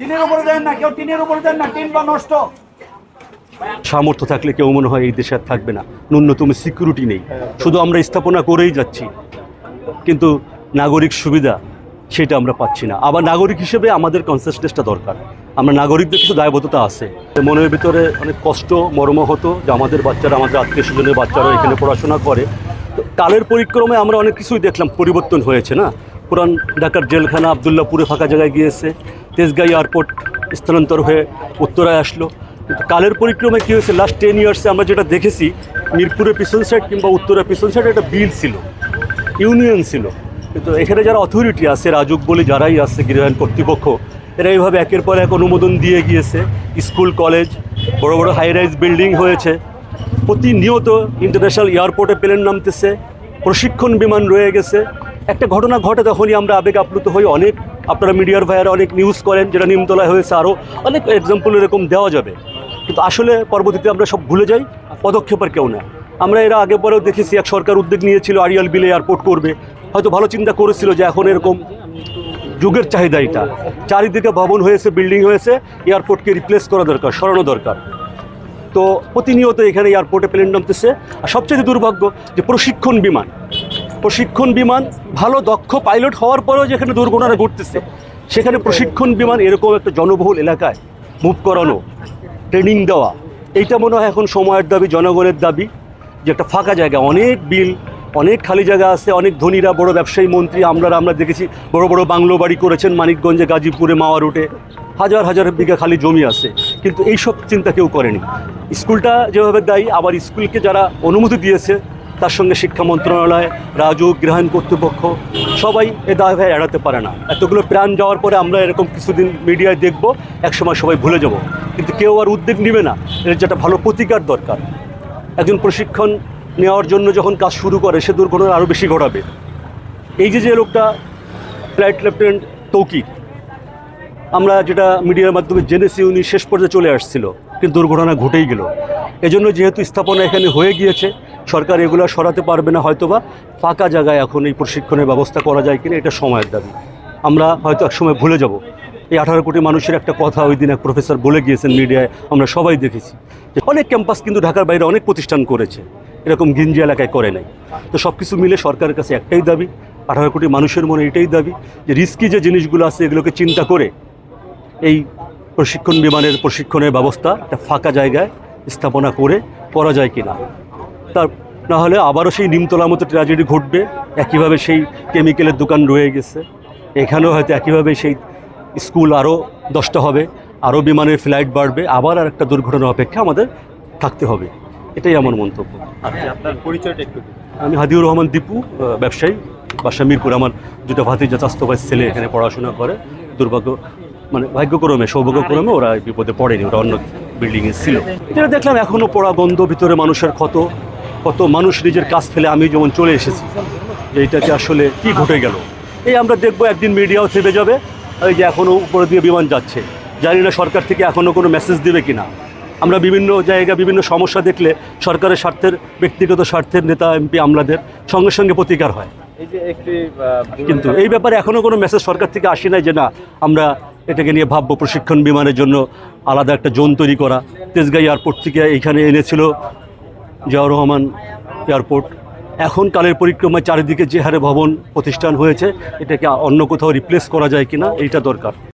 টিনের উপরে না, কেউ টিনের উপরে না, টিন বা নষ্ট। সামর্থ্য থাকলে কেউ মনে হয় এই দেশে আর থাকবে না। ন্যূনতম সিকিউরিটি নেই। শুধু আমরা স্থাপনা করেই যাচ্ছি। কিন্তু নাগরিক সুবিধা সেটা আমরা পাচ্ছি না। আবার নাগরিক হিসেবে আমাদের কনসিয়াসনেসটা দরকার। আমরা নাগরিকদের কিছু দায়বদ্ধতা আছে। মনের ভিতরে অনেক কষ্ট, মর্ম হতো যে আমাদের বাচ্চারা, আমাদের আত্মীয় স্বজনের বাচ্চারা এখানে পড়াশোনা করে। তো কালের পরিক্রমায় আমরা অনেক কিছুই দেখলাম, পরিবর্তন হয়েছে না? পুরান ঢাকার জেলখানা আবদুল্লাপুরে ফাঁকা জায়গায় গিয়েছে। তেজগাঁ এয়ারপোর্ট স্থানান্তর হয়ে উত্তরায় আসলো। কিন্তু কালের পরিক্রমায় কী হয়েছে? লাস্ট টেন ইয়ার্সে আমরা যেটা দেখেছি, মিরপুরের পিছন সাইড কিংবা উত্তরের পিছন সাইড একটা বিল ছিল, ইউনিয়ন ছিল। কিন্তু এখানে যারা অথরিটি আছে, রাজুক বলে যারাই আছে, গৃহায়ণ কর্তৃপক্ষ, এরা এইভাবে একের পর এক অনুমোদন দিয়ে গিয়েছে। স্কুল, কলেজ, বড় বড় হাই রাইজ বিল্ডিং হয়েছে। প্রতিনিয়ত ইন্টারন্যাশনাল এয়ারপোর্টে প্লেন নামতেছে, প্রশিক্ষণ বিমান রয়ে গেছে। একটা ঘটনা ঘটে তখনই আমরা আবেগ আপ্লুত হই। অনেক আপনারা মিডিয়ার ভাইয়ারা অনেক নিউজ করেন, যেটা নিমতলায় হয়েছে আরও অনেক এক্সাম্পল এরকম দেওয়া যাবে। কিন্তু আসলে পরবর্তীতে আমরা সব ভুলে যাই পদক্ষেপের কেউ না। আমরা এরা আগে পরেও দেখেছি, এক সরকার উদ্যোগ নিয়েছিল, আরিয়াল বিলে এয়ারপোর্ট করবে। হয়তো ভালো চিন্তা করেছিল যে এখন এরকম যুগের চাহিদা এটা। চারিদিকে ভবন হয়েছে বিল্ডিং হয়েছে এয়ারপোর্টকে রিপ্লেস করা দরকার, সরানো দরকার। তো প্রতিনিয়ত এখানে এয়ারপোর্টে প্লেন নামতেছে। আর সবচেয়ে দুর্ভাগ্য যে প্রশিক্ষণ বিমান প্রশিক্ষণ বিমান, ভালো দক্ষ পাইলট হওয়ার পরেও যেখানে দুর্ঘটনা ঘটতেছে, সেখানে প্রশিক্ষণ বিমান এরকম একটা জনবহুল এলাকায় মুভ করানো ট্রেনিং দেওয়া, এইটা মনে হয় এখন সময়ের দাবি, জনগণের দাবি যে একটা ফাঁকা জায়গা, অনেক বিল, অনেক খালি জায়গা আছে, অনেক ধনীরা, বড় ব্যবসায়ী মন্ত্রী, আমরা আমরা দেখেছি, বড় বড় বাংলো বাড়ি করেছেন মানিকগঞ্জে, গাজীপুরে, মাওয়া রুটে হাজার হাজার বিঘা খালি জমি আছে, কিন্তু এইসব চিন্তা কেউ করেনি। স্কুলটা যেভাবে দায়ী, আবার স্কুলকে যারা অনুমতি দিয়েছে তার সঙ্গে শিক্ষা মন্ত্রণালয় রাজুক গৃহায়ণ কর্তৃপক্ষ, সবাই এ দায় এড়াতে পারে না। এতগুলো প্রাণ যাওয়ার পরে আমরা এরকম কিছুদিন মিডিয়ায় দেখব, একসময় সবাই ভুলে যাব। কিন্তু কেউ আর উদ্যোগ নেবে না। এর যেটা ভালো প্রতিকার দরকার। একজন প্রশিক্ষণ নেওয়ার জন্য যখন কাজ শুরু করে, সে দুর্ঘটনা আরও বেশি ঘটাবে। এই যে যে লোকটা, ফ্লাইট লেফটেন্যান্ট তৌকির আমরা যেটা মিডিয়ার মাধ্যমে জেনেছি, উনি শেষ পর্যায়ে চলে আসছিল। কিন্তু দুর্ঘটনা ঘটেই গেল। এজন্য যেহেতু স্থাপনা এখানে হয়ে গিয়েছে সরকার এগুলো সরাতে পারবে না, হয়তোবা ফাঁকা জায়গায় এখন এই প্রশিক্ষণের ব্যবস্থা করা যায় কিনা এটা সময়ের দাবি। আমরা হয়তো একসময় ভুলে যাব। এই আঠারো কোটি মানুষের একটা কথা ওই দিন এক প্রফেসর বলে গিয়েছেন মিডিয়ায়, আমরা সবাই দেখেছি। যে অনেক ক্যাম্পাস কিন্তু ঢাকার বাইরে অনেক প্রতিষ্ঠান করেছে। এরকম গিঞ্জি এলাকায় করে নাই। তো সব কিছু মিলে সরকারের কাছে একটাই দাবি, আঠারো কোটি মানুষের মনে এটাই দাবি যে রিস্কি যে জিনিসগুলো আছে এগুলোকে চিন্তা করে এই প্রশিক্ষণ বিমানের প্রশিক্ষণের ব্যবস্থা একটা ফাঁকা জায়গায় স্থাপনা করে করা যায় কিনা। তার না হলে আবারও সেই নিমতলার মতো ট্র্যাজেডি ঘটবে। একইভাবে সেই কেমিক্যালের দোকান রয়ে গেছে। এখানেও হয়তো একইভাবে সেই স্কুল আরও দশটা হবে আরও বিমানের ফ্লাইট বাড়বে আবার আর একটা দুর্ঘটনার অপেক্ষা আমাদের থাকতে হবে। এটাই আমার মন্তব্য। আপনি আপনার পরিচয়টা একটু আমি হাদিউর রহমান দীপু ব্যবসায়ী বাসা মিরপুর আমার দুটো ভাতিজা চাস্তো ভাই ছেলে এখানে পড়াশোনা করে। দুর্ভাগ্য মানে ভাগ্যক্রমে সৌভাগ্যক্রমে ওরা বিপদে পড়েনি ওরা অন্য বিল্ডিংয়ে ছিল। যেটা দেখলাম এখনও পড়া গন্ধ ভিতরে মানুষের ক্ষত। কত মানুষ নিজের কাজ ফেলে আমি যেমন চলে এসেছি যে এইটাকে আসলে কি ঘটে গেল? এই আমরা দেখব একদিন মিডিয়াও থেমে যাবে এই যে এখনও উপরে দিয়ে বিমান যাচ্ছে। জানি না সরকার থেকে এখনও কোনো মেসেজ দেবে কিনা। আমরা বিভিন্ন জায়গায় বিভিন্ন সমস্যা দেখলে সরকারের স্বার্থের ব্যক্তিগত স্বার্থের নেতা এমপি আমলাদের সঙ্গে সঙ্গে প্রতিকার হয়। এই যে একটি আহ, কিন্তু এই ব্যাপারে এখনও কোনো মেসেজ সরকার থেকে আসে নাই যে না আমরা এটাকে নিয়ে ভাববো প্রশিক্ষণ বিমানের জন্য আলাদা একটা জোন তৈরি করা। তেজগাঁ এয়ারপোর্ট থেকে এইখানে এনেছিল জিয়াউর রহমান এয়ারপোর্ট। এখন কালের পরিক্রমায় চারিদিকে যে হারে ভবন প্রতিষ্ঠান হয়েছে, এটাকে অন্য কোথাও রিপ্লেস করা যায় কিনা, এইটা দরকার।